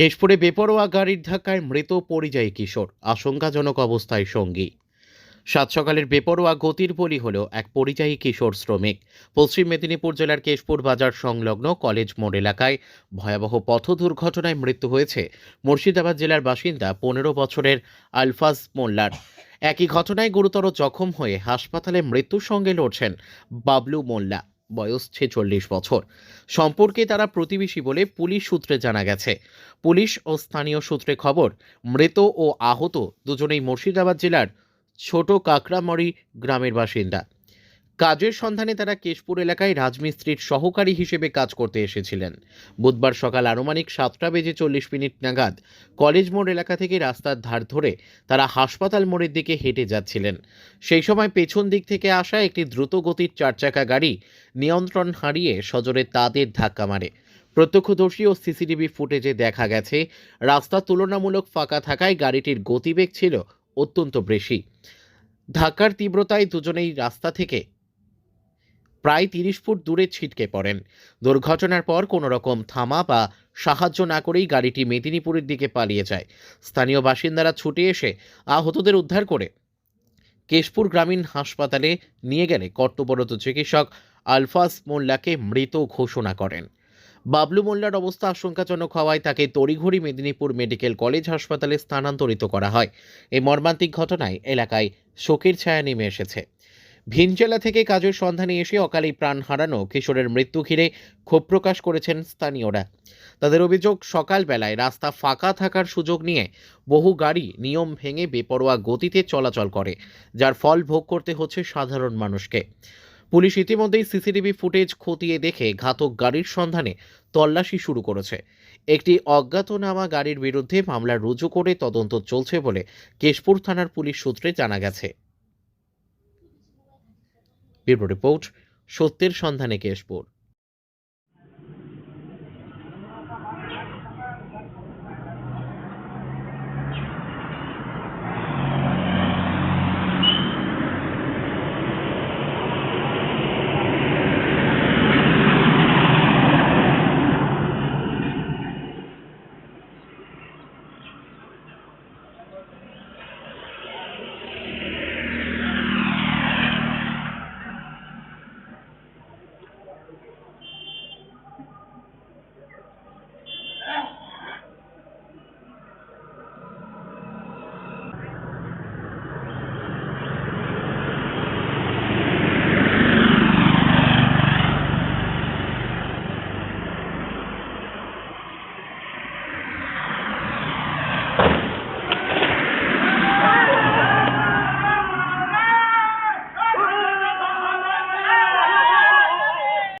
কেশপুরে বেপরোয়া গাড়ির ধাক্কায় মৃত পরিযায়ী কিশোর, আশঙ্কাজনক অবস্থায় সঙ্গী। সাত সকালের বেপরোয়া গতির বলি হল এক পরিযায়ী কিশোর শ্রমিক। পশ্চিম মেদিনীপুর জেলার কেশপুর বাজার সংলগ্ন কলেজ মোড় এলাকায় ভয়াবহ পথ দুর্ঘটনায় মৃত্যু হয়েছে মুর্শিদাবাদ জেলার বাসিন্দা পনেরো বছরের আলফাজ মোল্লার। একই ঘটনায় গুরুতর জখম হয়ে হাসপাতালে মৃত্যুর সঙ্গে লড়ছেন বাবলু মোল্লা। বয়স ছেচল্লিশ বছর। সম্পর্কে তারা প্রতিবেশী বলে পুলিশ সূত্রে জানা গেছে। পুলিশ ও স্থানীয় সূত্রে খবর, মৃত ও আহত দুজনেই মুর্শিদাবাদ জেলার ছোট কাকরামরি গ্রামের বাসিন্দা। কাজের সন্ধানে তারা কেশপুর এলাকায় রাজমিস্ত্রির সহকারী হিসেবে কাজ করতে এসেছিলেন। বুধবার সকাল আনুমানিক সাতটা বেজে চল্লিশ মিনিট নাগাদ কলেজ মোড় এলাকা থেকে রাস্তার ধার ধরে তারা হাসপাতাল মোড়ের দিকে হেঁটে যাচ্ছিলেন। সেই সময় পেছন দিক থেকে আসা একটি দ্রুত গতির চারচাকা গাড়ি নিয়ন্ত্রণ হারিয়ে সজোরে তাদের ধাক্কা মারে। প্রত্যক্ষদর্শী ও সিসিটিভি ফুটেজে দেখা গেছে, রাস্তা তুলনামূলক ফাঁকা থাকায় গাড়িটির গতিবেগ ছিল অত্যন্ত বেশি। ধাক্কার তীব্রতায় দুজনেই রাস্তা থেকে প্রায় তিরিশ ফুট দূরে ছিটকে পড়েন। দুর্ঘটনার পর কোনো রকম থামা বা সাহায্য না করেই গাড়িটি মেদিনীপুরের দিকে পালিয়ে যায়। স্থানীয় বাসিন্দারা ছুটে এসে আহতদের উদ্ধার করে কেশপুর গ্রামীণ হাসপাতালে নিয়ে গেলে কর্তব্যরত চিকিৎসক আলফাস মোল্লাকে মৃত ঘোষণা করেন। বাবলু মোল্লার অবস্থা আশঙ্কাজনক হওয়ায় তাকে তড়িঘড়ি মেদিনীপুর মেডিকেল কলেজ হাসপাতালে স্থানান্তরিত করা হয়। এই মর্মান্তিক ঘটনায় এলাকায় শোকের ছায়া নেমে এসেছে। ভিন জেলা থেকে কাজের সন্ধানে এসে অকালেই প্রাণ হারানো কিশোরের মৃত্যু ঘিরে ক্ষোভ প্রকাশ করেছেন স্থানীয়রা। তাদের অভিযোগ, সকালবেলায় রাস্তা ফাঁকা থাকার সুযোগ নিয়ে বহু গাড়ি নিয়ম ভেঙে বেপরোয়া গতিতে চলাচল করে, যার ফল ভোগ করতে হচ্ছে সাধারণ মানুষকে। পুলিশ ইতিমধ্যেই সিসিটিভি ফুটেজ খতিয়ে দেখে ঘাতক গাড়ির সন্ধানে তল্লাশি শুরু করেছে। একটি অজ্ঞাতনামা গাড়ির বিরুদ্ধে মামলা রুজু করে তদন্ত চলছে বলে কেশপুর থানার পুলিশ সূত্রে জানা গেছে। ব্যুরো রিপোর্ট সত্যের সন্ধানে কেশপুর।